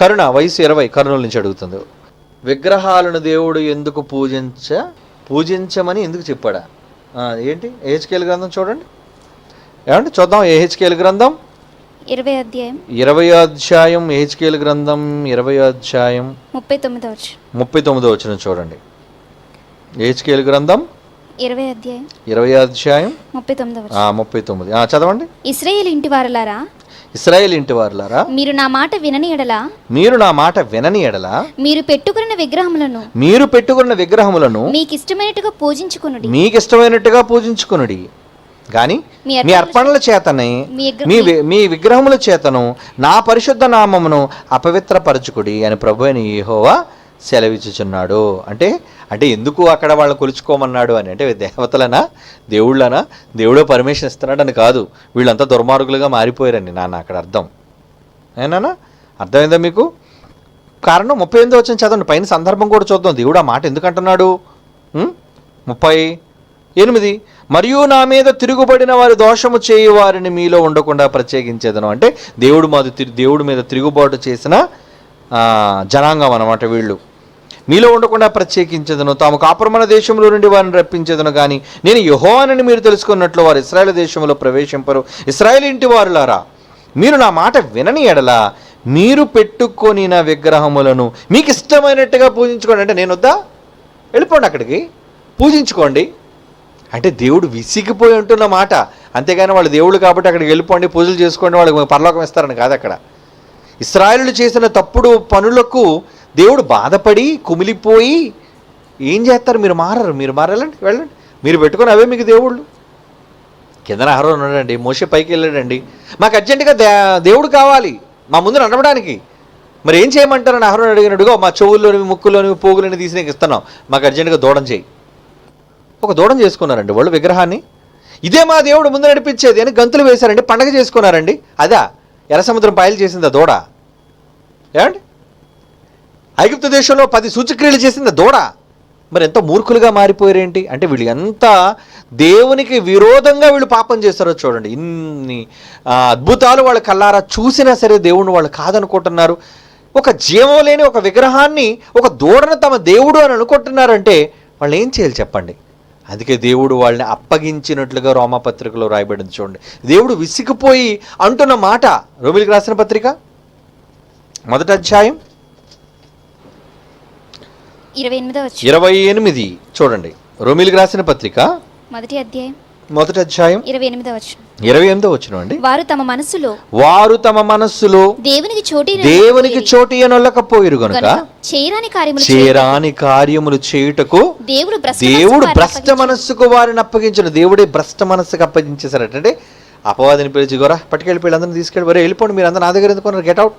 కరుణ వయసు ఇరవై కరుణల నుంచి అడుగుతుంది. విగ్రహాలను దేవుడు ఎందుకు పూజించ పూజించమని ఎందుకు చెప్పాడా? ఏంటి? ఏహెచ్కేల్ గ్రంథం చూడండి. ఏమండి? చూద్దాం ఏహెచ్కేల్ గ్రంథం. ఇరవై అధ్యాయం. ఇరవై అధ్యాయం ఏహెచ్కేల్ గ్రంథం ఇరవై అధ్యాయం. ముప్పై తొమ్మిదో ముప్పై తొమ్మిదో వచ్చిన చూడండి. ఏహెచ్కేల్ గ్రంథం. ఇరవై అధ్యాయం. ఇరవై అధ్యాయం. ముప్పై తొమ్మిదో ముప్పై తొమ్మిది చదవండి. ఇస్రాయేల్ ఇంటి వారలారా ఇస్రాయేల్ ఇంటి వారులారా మీరు నా మాట వినని ఎడలా? మీరు నా మాట వినని ఎడల? మీరు పెట్టుకున్న విగ్రహములను మీరు పెట్టుకున్న విగ్రహములను మీకు ఇష్టమైనట్టుగా పూజించుకునుడి. మీకు ఇష్టమైనట్టుగా పూజించుకునుడి. కానీ మీ అర్పణల చేతనే మీ మీ విగ్రహముల చేతను నా పరిశుద్ధ నామమును అపవిత్రపరచుకుడి అని ప్రభు యెహోవా సెలవిచ్చుచున్నాడు. అంటే అంటే ఎందుకు అక్కడ వాళ్ళు కొలుచుకోమన్నాడు అని? అంటే దేవతలనా? దేవుళ్ళనా? దేవుడో పర్మిషన్ ఇస్తున్నాడని కాదు. వీళ్ళంతా దుర్మార్గులుగా మారిపోయారని నాన్న అక్కడ అర్థం. ఏనానా అర్థమైందా మీకు? కారణం ముప్పై ఎనిమిది వచ్చిన చదవండి. పైన సందర్భం కూడా చూద్దాం. దేవుడు ఆ మాట ఎందుకు అంటున్నాడు ముప్పై ఎనిమిది. మరియు నా మీద తిరుగుబడిన వారి దోషము చేయు వారిని మీలో ఉండకుండా ప్రత్యేకించేదను. అంటే దేవుడు మాది తిరు- దేవుడి మీద తిరుగుబాటు చేసిన జనాంగం అనమాట వీళ్ళు. మీలో ఉండకుండా ప్రత్యేకించదను. తాము కాపురమైన దేశంలో నుండి వారిని రప్పించేదను కానీ నేను యహోవానని మీరు తెలుసుకున్నట్లు వారు ఇస్రాయేల్ దేశంలో ప్రవేశింపరు. ఇస్రాయేల్ ఇంటి వారులారా మీరు నా మాట వినని ఎడలా మీరు నా విగ్రహములను మీకు ఇష్టమైనట్టుగా పూజించుకోండి. అంటే నేను వద్దా? వెళ్ళిపోండి అక్కడికి. పూజించుకోండి. అంటే దేవుడు విసిగిపోయి ఉంటున్న మాట. అంతేగాని వాళ్ళు దేవుడు కాబట్టి అక్కడికి వెళ్ళిపోండి పూజలు చేసుకోండి వాళ్ళకి పరలోకం ఇస్తారని కాదు అక్కడ. ఇస్రాయలు చేసిన తప్పుడు పనులకు దేవుడు బాధపడి కుమిలిపోయి ఏం చేస్తారు? మీరు మారరు మీరు మారాలండి వెళ్ళండి. మీరు పెట్టుకొని అవే మీకు దేవుళ్ళు. కింద ఆహారం ఉన్నాడండి మోసే పైకి వెళ్ళాడండి. మాకు అర్జెంటుగా దే దేవుడు కావాలి మా ముందు నడవడానికి. మరి ఏం చేయమంటారని ఆహారం అడిగినట్టుగా మా చెవుల్లోని ముక్కులోని పోగులని తీసి నీకు ఇస్తున్నాం. మాకు అర్జెంటుగా దూడం చేయి. ఒక దూడం చేసుకున్నారండి వాళ్ళు విగ్రహాన్ని. ఇదే మా దేవుడు ముందు నడిపించేది అని గంతులు వేశారండి పండగ చేసుకున్నారండి. అదా ఎర్ర సముద్రం పాయలు చేసిందా దూడ? ఏమండి? ఐగుప్తు దేశంలో పది సూచక్రియలు చేసింది దూడ. మరి ఎంత మూర్ఖులుగా మారిపోయారేంటి? అంటే వీళ్ళు ఎంత దేవునికి విరోధంగా వీళ్ళు పాపం చేస్తారో చూడండి. ఇన్ని అద్భుతాలు వాళ్ళ కల్లారా చూసినా సరే దేవుణ్ణి వాళ్ళు కాదనుకుంటున్నారు. ఒక జీవం లేని ఒక విగ్రహాన్ని ఒక దూడను తమ దేవుడు అని అనుకుంటున్నారంటే వాళ్ళు ఏం చేయాలి చెప్పండి? అందుకే దేవుడు వాళ్ళని అప్పగించినట్లుగా రోమపత్రికలో రాయబడింది చూడండి. దేవుడు విసిగిపోయి అంటున్న మాట రోమిలికి రాసిన పత్రిక? మొదటి అధ్యాయం ఇరవై ఎనిమిదో వచ్చి ఇరవై ఎనిమిది. చూడండి. రోమిలికి రాసిన పత్రిక? మొదటి అధ్యాయం. మొదటి అధ్యాయం? ఇరవై ఎనిమిదో వచ్చి ఇరవై ఎనిమిదో వచ్చిన అండి. వారు తమ మనసులో వారు తమ మనస్సులో దేవునికి చోటి దేవునికి చోటి అనొల్లకపోయిరు గనుక చేయరాని కార్యములు చేరాని కార్యములు చేయుటకు దేవుడు భ్రష్ట దేవుడు భ్రష్ట. మనస్సుకు వారిని అప్పగించిన దేవుడే భ్రష్ట మనస్సుకు అప్పగించేశారట అంటే అపవాదిని పిలిచి గోరా పట్టుకెళ్ళి వీళ్ళందరినీ తీసుకెళ్ళి వరే వెళ్ళిపోండి మీరు అందరూ నా దగ్గర ఎందుకున్నారు గెట్ అవుట్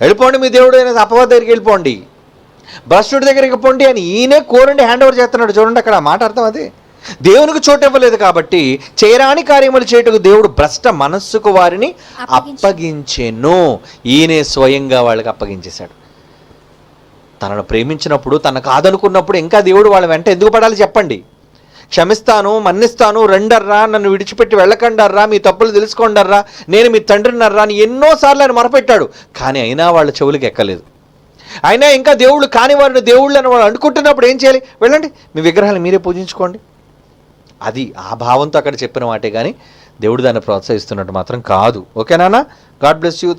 వెళ్ళిపోండి మీ దేవుడు అయిన అపవాది దగ్గరికి వెళ్ళిపోండి. భ్రష్టుడి దగ్గరికి పోండి అని ఈయనే కోరండి హ్యాండ్ ఓవర్ చేస్తున్నాడు. చూడండి అక్కడ మాట అర్థం అదే. దేవునికి చోటు ఇవ్వలేదు కాబట్టి చేయరాని కార్యములు చేయుటకు దేవుడు భ్రష్ట మనస్సుకు వారిని అప్పగించు. అప్పగించెను. ఈయనే స్వయంగా వాళ్ళకి అప్పగించేశాడు. తనను ప్రేమించినప్పుడు తన కాదనుకున్నప్పుడు ఇంకా దేవుడు వాళ్ళ వెంట ఎందుకు పడాలి చెప్పండి. క్షమిస్తాను మన్నిస్తాను రెండర్రా నన్ను విడిచిపెట్టి వెళ్ళకండర్రా మీ తప్పులు తెలుసుకోండర్రా నేను మీ తండ్రినర్రా అని ఎన్నోసార్లు ఆయన మొరపెట్టాడు. కానీ అయినా వాళ్ళ చెవులకు ఎక్కలేదు. అయినా ఇంకా దేవుళ్ళు కాని వారిని దేవుళ్ళు అని వాళ్ళు అనుకుంటున్నప్పుడు ఏం చేయాలి? వెళ్ళండి. మీ విగ్రహాన్ని మీరే పూజించుకోండి. అది ఆ భావంతో అక్కడ చెప్పిన మాటే కానీ దేవుడు దాన్ని ప్రోత్సహిస్తున్నట్టు మాత్రం కాదు. ఓకేనా గాడ్ బ్లెస్ యూ